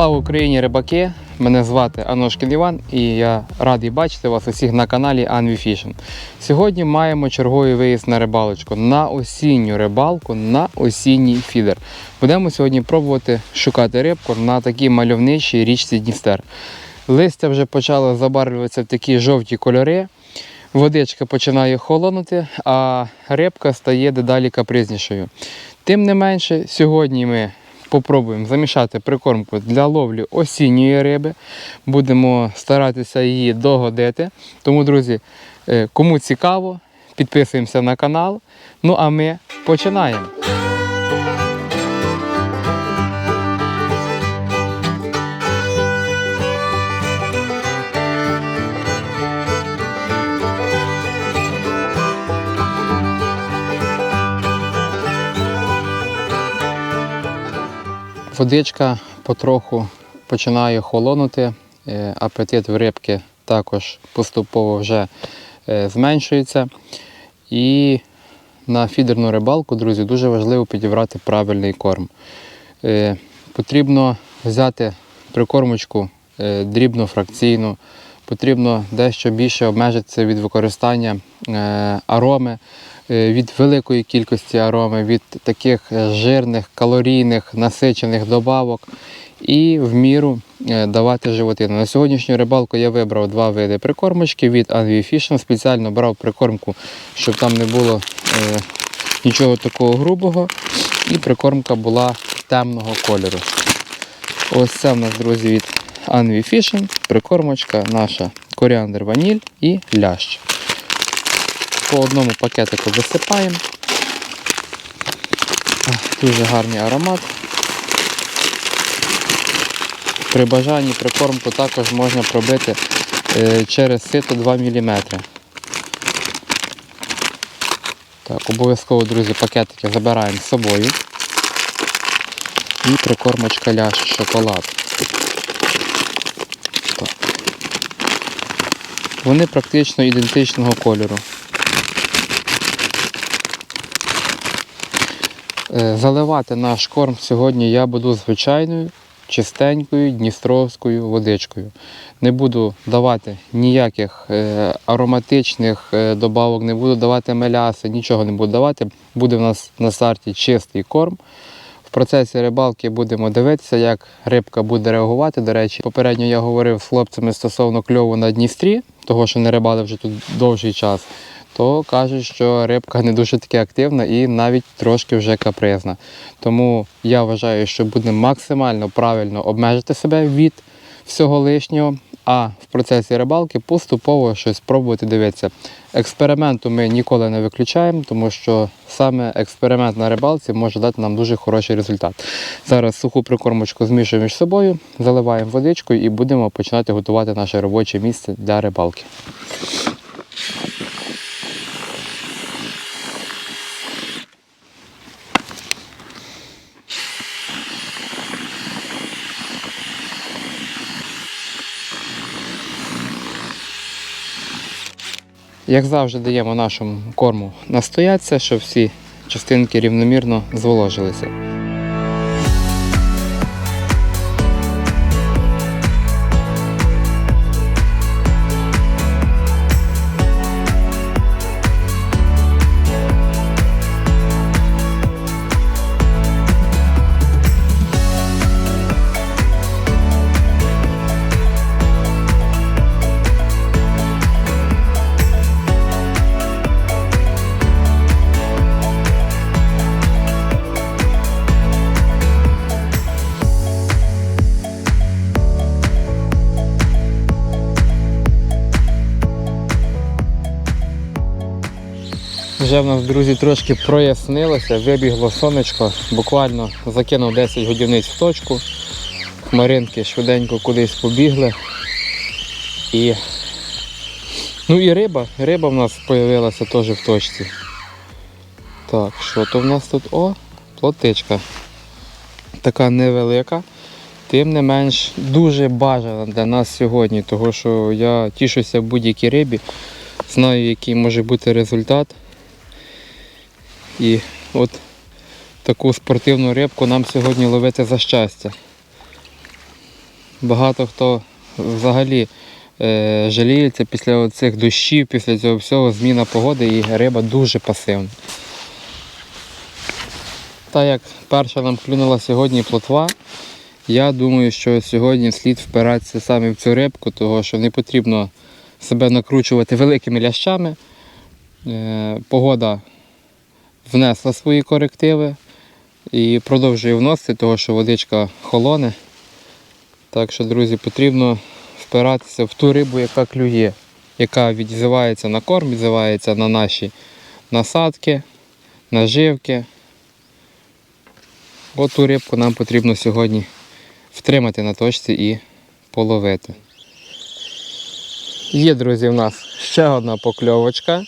Слава Україні, рибаки! Мене звати Аношкін Іван і я радий бачити вас усіх на каналі Anvi Fishing. Сьогодні маємо черговий виїзд на рибалочку, на осінню рибалку, на осінній фідер. Будемо сьогодні пробувати шукати рибку на такій мальовничій річці Дністер. Листя вже почало забарвлюватися в такі жовті кольори. Водичка починає холонути, а рибка стає дедалі капризнішою. Тим не менше, сьогодні ми попробуємо замішати прикормку для ловлі осінньої риби. Будемо старатися її догодити. Тому, друзі, е, кому цікаво, підписуємося на канал. Ну а ми починаємо. Водичка потроху починає холонути, е, апетит в рибки також поступово вже е, зменшується. І на фідерну рибалку, друзі, дуже важливо підібрати правильний корм. Е, Потрібно взяти прикормочку дрібну фракційну, потрібно дещо більше обмежитися від використання ароми, від великої кількості ароми, від таких е, жирних, калорійних, насичених добавок і в міру е, давати животину. На сьогоднішню рибалку я вибрав два види прикормочки від Anvi Fishing. Спеціально брав прикормку, щоб там не було е, нічого такого грубого. І прикормка була темного кольору. Ось це в нас, друзі, від Anvi Fishing. Прикормочка наша коріандр ваніль і лящ. По одному пакетику висипаємо. Дуже гарний аромат. При бажанні прикормку також можна пробити е, через сито 2 мм. Так, обов'язково, друзі, пакетики забираємо з собою. І прикормочка ляж шоколад. Так. Вони практично ідентичного кольору. Заливати наш корм сьогодні я буду звичайною чистенькою дністровською водичкою. Не буду давати ніяких е, ароматичних е, добавок, не буду давати меляси, нічого не буду давати. Буде в нас на старті чистий корм. В процесі рибалки будемо дивитися, як рибка буде реагувати. До речі, попередньо я говорив з хлопцями стосовно кльову на Дністрі, того що не рибали вже тут довший час. То кажуть, що рибка не дуже таки активна і навіть трошки вже капризна. Тому я вважаю, що буде максимально правильно обмежити себе від всього лишнього, а в процесі рибалки поступово щось пробувати дивитися. Експерименту ми ніколи не виключаємо, тому що саме експеримент на рибалці може дати нам дуже хороший результат. Зараз суху прикормочку змішуємо між собою, заливаємо водичкою і будемо починати готувати наше робоче місце для рибалки. Як завжди, даємо нашому корму настоятися, щоб всі частинки рівномірно зволожилися. Вже в нас, друзі, трошки прояснилося, вибігло сонечко, буквально закинув 10 годівниць в точку. Хмаринки швиденько кудись побігли. І, ну і риба, риба в нас з'явилася теж в точці. Так, що то в нас тут? О, плотичка. Така невелика, тим не менш дуже бажана для нас сьогодні, тому що я тішуся будь-якій рибі, знаю, який може бути результат. І от таку спортивну рибку нам сьогодні ловити за щастя. Багато хто взагалі е, жаліється після цих дощів, після цього всього зміна погоди і риба дуже пасивна. Так як перша нам клюнула сьогодні плотва, я думаю, що сьогодні слід впиратися саме в цю рибку, тому що не потрібно себе накручувати великими лящами. Е, Погода внесла свої корективи і продовжує вносити, тому що водичка холоне. Так що, друзі, потрібно впиратися в ту рибу, яка клює, яка відзивається на корм, відзивається на наші насадки, наживки. От ту рибку нам потрібно сьогодні втримати на точці і половити. Є, друзі, в нас ще одна покльовочка.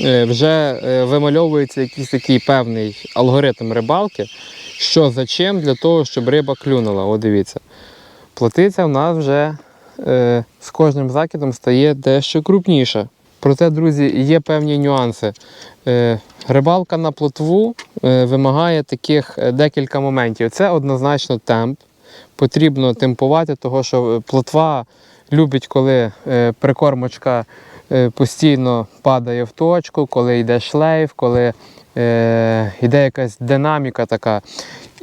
Е, Вже е, вимальовується якийсь такий певний алгоритм рибалки, що за чим для того, щоб риба клюнула. О, дивіться. Плотиця в нас вже е, з кожним закидом стає дещо крупніша. Проте, друзі, є певні нюанси. Е, рибалка на плотву е, вимагає таких е, декілька моментів. Це однозначно темп. Потрібно темпувати, тому що плотва любить, коли е, прикормочка постійно падає в точку, коли йде шлейф, коли е, йде якась динаміка така.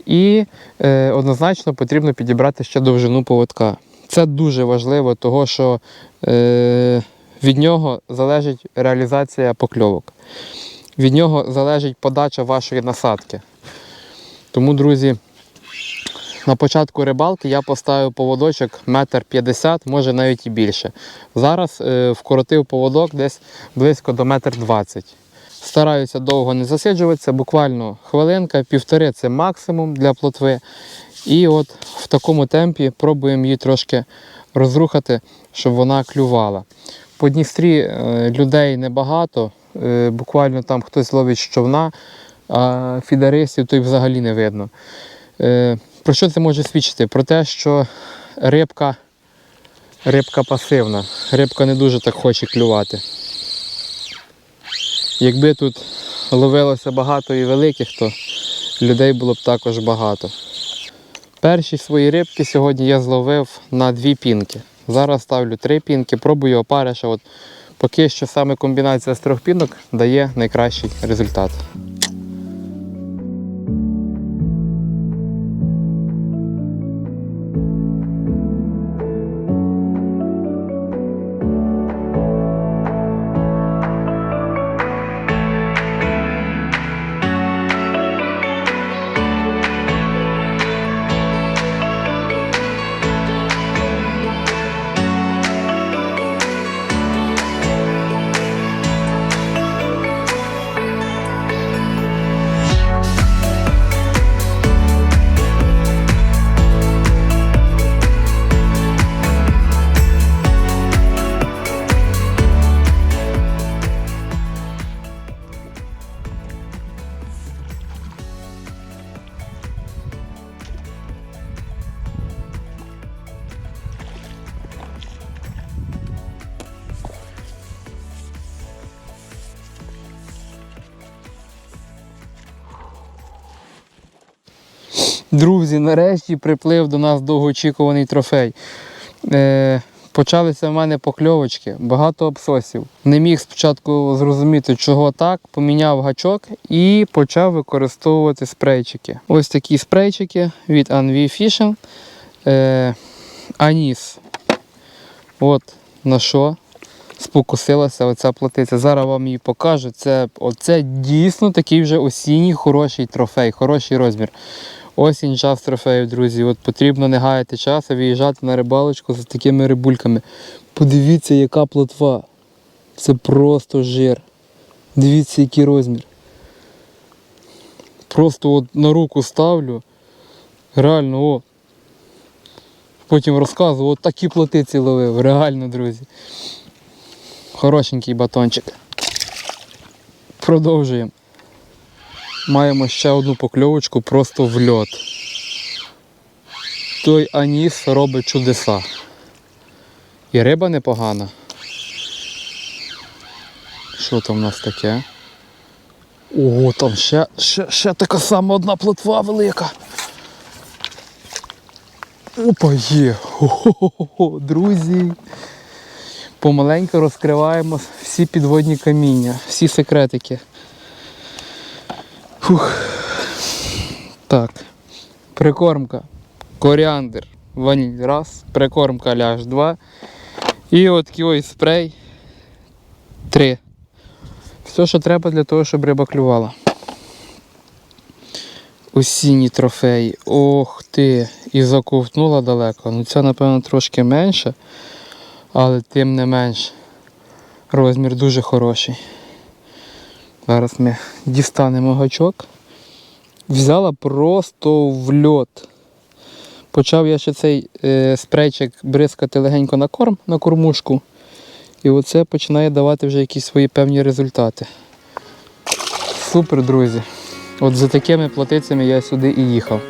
І е, однозначно потрібно підібрати ще довжину поводка. Це дуже важливо, тому що е, від нього залежить реалізація покльовок. Від нього залежить подача вашої насадки. Тому, друзі, на початку рибалки я поставив поводочок метр п'ятдесят, може навіть і більше. Зараз е, вкоротив поводок десь близько до метр двадцять. Стараюся довго не засиджуватися, буквально хвилинка, півтори це максимум для плотви. І от в такому темпі пробуємо її трошки розрухати, щоб вона клювала. По Дністрі е, людей небагато, е, буквально там хтось ловить човна, а фідеристів то й взагалі не видно. Про що це може свідчити? Про те, що рибка, рибка пасивна, рибка не дуже так хоче клювати. Якби тут ловилося багато і великих, то людей було б також багато. Перші свої рибки сьогодні я зловив на дві пінки. Зараз ставлю три пінки, пробую опариша. От поки що саме комбінація з трьох пінок дає найкращий результат. Друзі, нарешті приплив до нас довгоочікуваний трофей. Е, почалися в мене покльовочки, багато обсосів. Не міг спочатку зрозуміти, чого так, поміняв гачок і почав використовувати спрейчики. Ось такі спрейчики від Anvi Fishing. Е, Аніс. От на що спокусилася оця платиця. Зараз вам її покажу. Це, оце дійсно такий вже осінній хороший трофей, хороший розмір. Осінь час трофеїв, друзі. От потрібно не гаяти час, а виїжджати на рибалочку з такими рибульками. Подивіться, яка плотва. Це просто жир. Дивіться, який розмір. Просто от на руку ставлю. Реально, о. Потім розказую, от такі плотиці ловив. Реально, друзі. Хорошенький батончик. Продовжуємо. Маємо ще одну покльовочку просто в льот. Той аніс робить чудеса. І риба непогана. Що там у нас таке? Ого, там ще, ще, ще така сама одна плотва велика. Опа, є! Хо-хо-хо, друзі! Помаленьку розкриваємо всі підводні каміння, всі секретики. Фух. Так. Прикормка. Коріандр. Ваніль. Раз. Прикормка ляж. Два. І от ось спрей. Три. Все, що треба для того, щоб риба клювала. Осінні трофеї. Ох ти! І заковтнула далеко. Ну ця, напевно, трошки менше, але тим не менш. Розмір дуже хороший. Зараз ми дістанемо гачок. Взяла просто в льот. Почав я ще цей е, спрейчик бризкати легенько на корм, на кормушку. І оце починає давати вже якісь свої певні результати. Супер, друзі. От за такими платицями я сюди і їхав.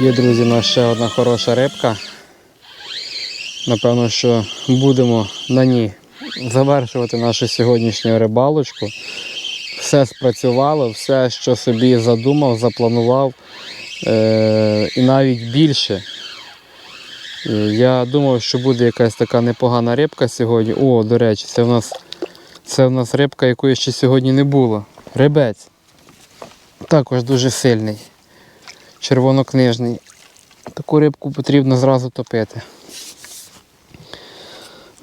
Є, друзі, у нас ще одна хороша рибка. Напевно, що будемо на ній завершувати нашу сьогоднішню рибалочку. Все спрацювало, все, що собі задумав, запланував. Е- і навіть більше. Е, Я думав, що буде якась така непогана рибка сьогодні. О, до речі, це в нас, це в нас рибка, якої ще сьогодні не було. Рибець. Також дуже сильний червонокнижний. Таку рибку потрібно зразу топити.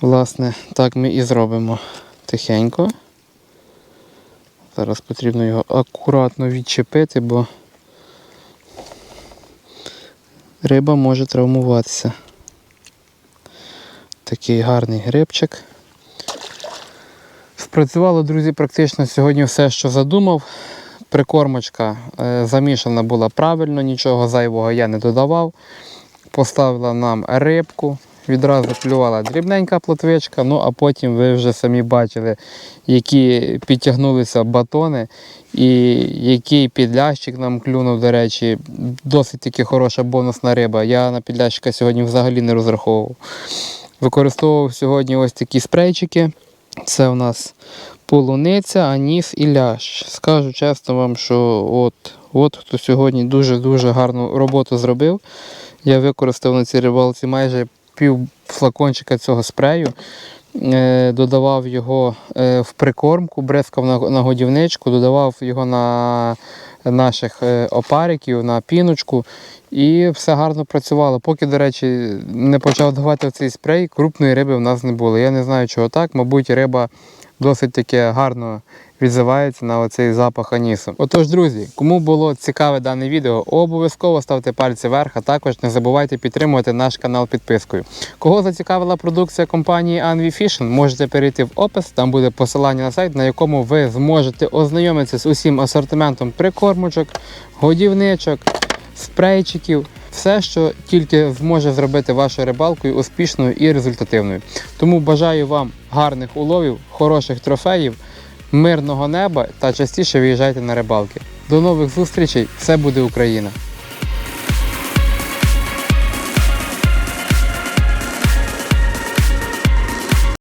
Власне, так ми і зробимо тихенько. Зараз потрібно його акуратно відчепити, бо риба може травмуватися. Такий гарний грибчик. Спрацювало, друзі, практично сьогодні все, що задумав. Прикормочка е, замішана була правильно, нічого зайвого я не додавав. Поставила нам рибку, відразу клювала дрібненька плотвичка, ну а потім ви вже самі бачили, які підтягнулися батони і який підлящик нам клюнув, до речі, досить таки хороша бонусна риба. Я на підлящика сьогодні взагалі не розраховував. Використовував сьогодні ось такі спрейчики. Це у нас полуниця, аніс і ляж. Скажу чесно вам, що от, от хто сьогодні дуже-дуже гарну роботу зробив. Я використав на цій рибалці майже пів флакончика цього спрею. Е, Додавав його е, в прикормку, бризкав на, на годівничку, додавав його на наших е, опариків, на піночку. І все гарно працювало. Поки, до речі, не почав давати цей спрей, крупної риби в нас не було. Я не знаю, чого так. Мабуть, риба досить таки гарно відзивається на оцей запах анісу. Отож, друзі, кому було цікаве дане відео, обов'язково ставте пальці вверх, а також не забувайте підтримувати наш канал підпискою. Кого зацікавила продукція компанії Anvi Fishing, можете перейти в опис, там буде посилання на сайт, на якому ви зможете ознайомитися з усім асортиментом прикормочок, годівничок, спрейчиків. Все, що тільки зможе зробити вашу рибалку успішною і результативною. Тому бажаю вам гарних уловів, хороших трофеїв, мирного неба та частіше виїжджайте на рибалки. До нових зустрічей! Все буде Україна!